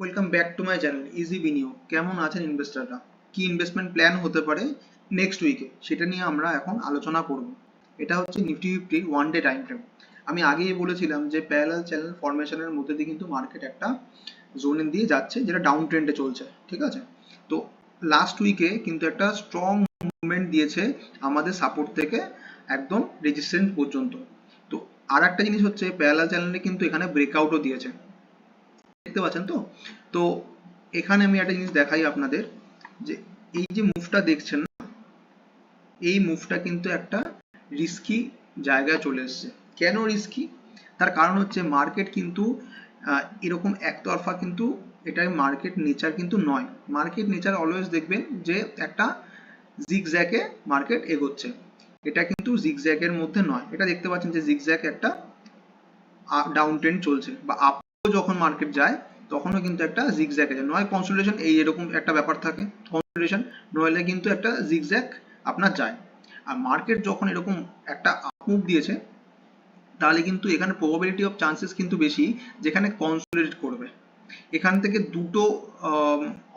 Welcome back to my channel easy Biniyog কেমন আছেন ইনভেস্টাররা কি ইনভেস্টমেন্ট প্ল্যান হতে পারে নেক্সট উইকে সেটা নিয়ে আমরা এখন আলোচনা করব। এটা হচ্ছে নিফটি ফিফটির ওয়ান ডে টাইম ফ্রেম আমি আগেই বলেছিলাম যে প্যারালাল চ্যানেল ফরমেশনের মধ্যে দিয়ে কিন্তু মার্কেট একটা জোন দিয়ে যাচ্ছে, যেটা ডাউন ট্রেন্ডে চলছে, ঠিক আছে? তো লাস্ট উইকে কিন্তু একটা স্ট্রং মুভমেন্ট দিয়েছে আমাদের সাপোর্ট থেকে একদম রেজিস্ট্যান্ট পর্যন্ত। তো আর একটা জিনিস হচ্ছে প্যারালাল চ্যানেলে কিন্তু এখানে ব্রেকআউটও দিয়েছে। দেখতে পাচ্ছেন তো? তো এখানে আমি একটা জিনিস দেখাই আপনাদের, যে এই যে মুভটা দেখছেন না, এই মুভটা কিন্তু একটা রিস্কি জায়গায় চলে এসছে। কেন রিস্কি তার কারণ হচ্ছে মার্কেট কিন্তু এরকম একতরফা কিন্তু এটা মার্কেট নেচার কিন্তু নয়। মার্কেট নেচার অলওয়েজ দেখবেন যে একটা জিগজ্যাকে মার্কেট এগোচ্ছে। এটা কিন্তু জিগজ্যাকের মধ্যে নয়। এটা দেখতে পাচ্ছেন যে জিগজ্যাক একটা ডাউন ট্রেন্ড চলছে বা আপ যখন মার্কেট যায়, তখনও কিন্তু একটা জিগজ্যাক আছে। নয় কনসোলিডেশন এই এরকম একটা ব্যাপার থাকে। কনসোলিডেশন নইলে কিন্তু একটা জিগজ্যাক আপনার যায়। আর মার্কেট যখন এরকম একটা মুভ দিয়েছে, তাহলে কিন্তু এখানে প্রবাবিলিটি অফ চান্সেস কিন্তু বেশি, যেখানে কনসোলিডেট করবে। এখান থেকে দুটো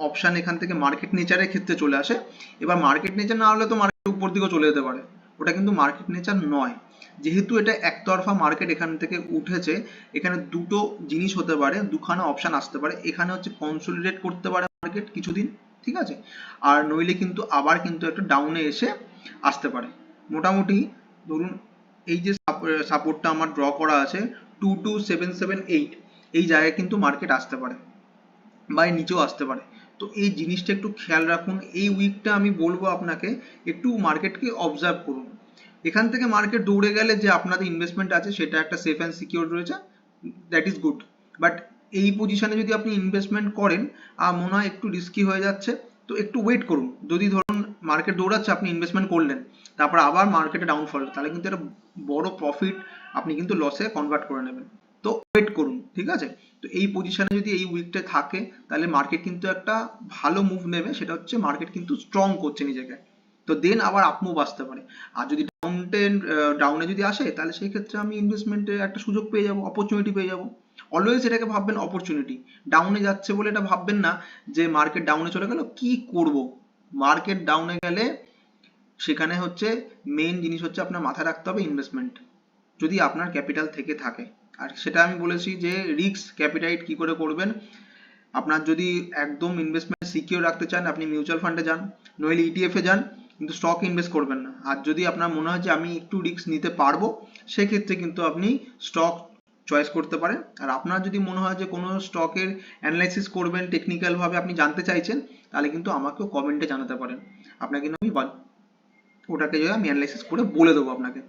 অপশন এখান থেকে মার্কেট নেচারের ক্ষেত্রে চলে আসে। এবার মার্কেট নেচার না হলে তো মার্কেট উপর দিকেও চলে যেতে পারে। ওটা কিন্তু মার্কেট নেচার নয়। যেহেতু এটা একতরফা মার্কেট এখান থেকে উঠেছে, এখানে দুটো জিনিস হতে পারে, দুখানা অপশন আসতে পারে। এখানে হচ্ছে কনসোলিডেট করতে পারে মার্কেট কিছুদিন, ঠিক আছে? আর নইলে কিন্তু আবার কিন্তু একটা ডাউনে এসে আসতে পারে। মোটামুটি ধরুন এই যে সাপোর্টটা আমার ড্র করা আছে two two seven seven eight এই জায়গায় কিন্তু মার্কেট আসতে পারে বা নিচেও আসতে পারে। তো এই জিনিসটা একটু খেয়াল রাখুন। এই উইকটা আমি বলব আপনাকে, একটু মার্কেটকে অবজার্ভ করুন। এখান থেকে মার্কেট দৌড়ে গেলে যে আপনাদের ইনভেস্টমেন্ট আছে, সেটা একটা সেফ অ্যান্ড সিকিউর রয়েছে দ্যাট ইজ গুড বাট এই পজিশনে যদি আপনি ইনভেস্টমেন্ট করেন, আর মনে হয় একটু রিস্কি হয়ে যাচ্ছে, তো একটু ওয়েট করুন। যদি ধরুন মার্কেট দৌড়াচ্ছে, আপনি ইনভেস্টমেন্ট করলেন, তারপর আবার মার্কেটে ডাউনফল তাহলে কিন্তু একটা বড় প্রফিট আপনি কিন্তু লসে কনভার্ট করে নেবেন। তো ওয়েট করুন, ঠিক আছে? তো এই পজিশনে যদি এই উইকটা থাকে, তাহলে মার্কেট কিন্তু একটা ভালো মুভ নেবে, সেটা হচ্ছে মার্কেট কিন্তু স্ট্রং করছে নিজেকে। তো দেন আবার আপ মুভ আসতে পারে। আর যদি ডাউন টেন ডাউনে যদি আসে, তাহলে সেই ক্ষেত্রে আমি ইনভেস্টমেন্টে একটা সুযোগ পেয়ে যাব অপরচুনিটি পেয়ে যাব। অলওয়েজ এটাকে ভাববেন অপরচুনিটি ডাউনে যাচ্ছে বলে এটা ভাববেন না যে মার্কেট ডাউনে চলে গেল, কি করব? মার্কেট ডাউনে গেলে সেখানে হচ্ছে মেইন জিনিস হচ্ছে আপনার মাথায় রাখতে হবে ইনভেস্টমেন্ট যদি আপনার ক্যাপিটাল থেকে থাকে। আর সেটা আমি বলেছি যে রিস্ক ক্যাপিটাইট কি করে করবেন? আপনার যদি একদম ইনভেস্টমেন্ট সিকিউর রাখতে চান, আপনি মিউচুয়াল ফান্ডে যান, নইলে ইটিএফ যান কিন্তু স্টক ইনভেস্ট করবেন না। আর যদি আপনার মনে হয় যে আমি একটু রিস্ক নিতে পারব, সেক্ষেত্রে কিন্তু আপনি স্টক চয়েস করতে পারেন। আর আপনার যদি মনে হয় যে কোনো স্টকের অ্যানালাইসিস করবেন টেকনিক্যাল ভাবে আপনি জানতে চাইছেন, তাহলে কিন্তু আমাকেও কমেন্টে জানাতে পারেন। আপনাকে কিন্তু আমি ওটাকে যদি আমি অ্যানালাইসিস করে বলে দেবো আপনাকে।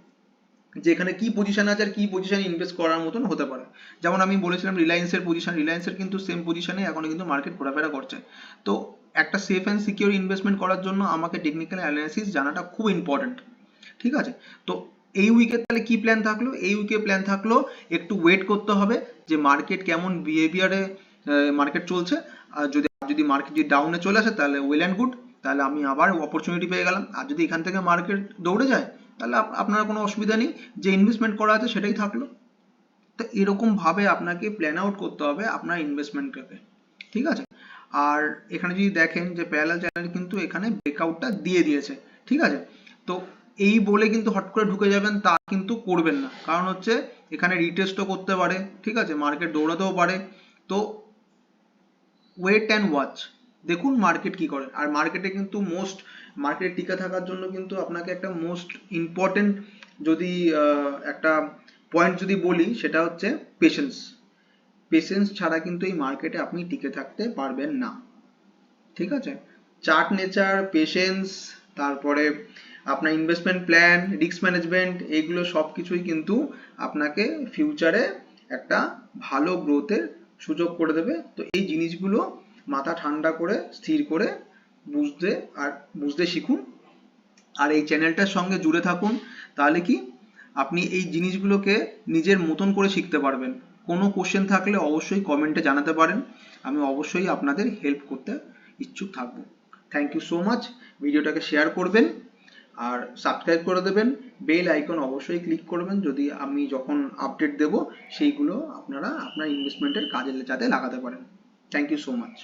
যে এখানে কি পজিশন আছে আর কি পজিশনে ইনভেস্ট করার মতন হতে পারে। যেমন আমি বলেছিলাম রিলায়েন্সের পজিশন রিলায়েন্সের কিন্তু সেম পজিশনে এখনও কিন্তু মার্কেট ঘোরাফেরা করছে। তো একটা সেফ অ্যান্ড সিকিউর ইনভেস্টমেন্ট করার জন্য আমাকে টেকনিক্যাল অ্যানালাইসিস জানাটা খুব ইম্পর্টেন্ট ঠিক আছে? তো এই উইকে তাহলে কি প্ল্যান থাকল? এই উইকে প্ল্যান থাকল একটু ওয়েট করতে হবে যে মার্কেট কেমন বিহেভিয়ারে মার্কেট চলছে। আর যদি যদি মার্কেট যদি ডাউনে চলে আসে তাহলে ওয়েল অ্যান্ড গুড তাহলে আমি আবার অপরচুনিটি পেয়ে গেলাম। আর যদি এখান থেকে মার্কেট দৌড়ে যায়, তাহলে আপ- আপনার কোনো অসুবিধা নেই। যে ইনভেস্টমেন্ট করা আছে সেটাই থাকল। তো এরকম ভাবে আপনাকে প্ল্যান আউট করতে হবে আপনার ইনভেস্টমেন্টটাকে ঠিক আছে? আর এখানে যদি দেখেন যে প্যারালাল চ্যানেল কিন্তু এখানে ব্রেকআউটটা দিয়ে দিয়েছে, ঠিক আছে? তো এই বলে কিন্তু হট করে ঢুকে যাবেন, তা কিন্তু করবেন না। কারণ হচ্ছে এখানে রিটেস্টও করতে পারে, ঠিক আছে? মার্কেট দৌড়াতেও পারে। তো ওয়েট অ্যান্ড ওয়াচ দেখুন মার্কেট কি করে। আর মার্কেটে কিন্তু মোস্ট মার্কেটে টিকে থাকার জন্য কিন্তু আপনাকে একটা মোস্ট ইম্পর্টেন্ট যদি একটা পয়েন্ট যদি বলি, সেটা হচ্ছে পেশেন্স পেশেন্স ছাড়া কিন্তু এই মার্কেটে আপনি টিকে থাকতে পারবেন না। ঠিক আছে? চার্ট নেচার পেশেন্স তারপরে আপনার ইনভেস্টমেন্ট প্ল্যান রিস্ক ম্যানেজমেন্ট এইগুলো সব কিছুই কিন্তু আপনাকে ফিউচারে একটা ভালো গ্রোথের সুযোগ করে দেবে। তো এই জিনিসগুলো মাথা ঠান্ডা করে, স্থির করে বুঝতে আর বুঝতে শিখুন। আর এই চ্যানেলটার সঙ্গে জুড়ে থাকুন, তাহলে কি? আপনি এই জিনিসগুলোকে নিজের মতন করে শিখতে পারবেন। কোনো কোশ্চেন থাকলে অবশ্যই কমেন্টে জানাতে পারেন। আমি অবশ্যই আপনাদের হেল্প করতে ইচ্ছুক থাকব। থ্যাংক ইউ সো মাচ ভিডিওটাকে শেয়ার করবেন আর সাবস্ক্রাইব করে দেবেন। বেল আইকন অবশ্যই ক্লিক করবেন। যদি আমি যখন আপডেট দেব, সেইগুলো আপনারা আপনার ইনভেস্টমেন্টের কাজে যাতে লাগাতে পারেন। Thank you so much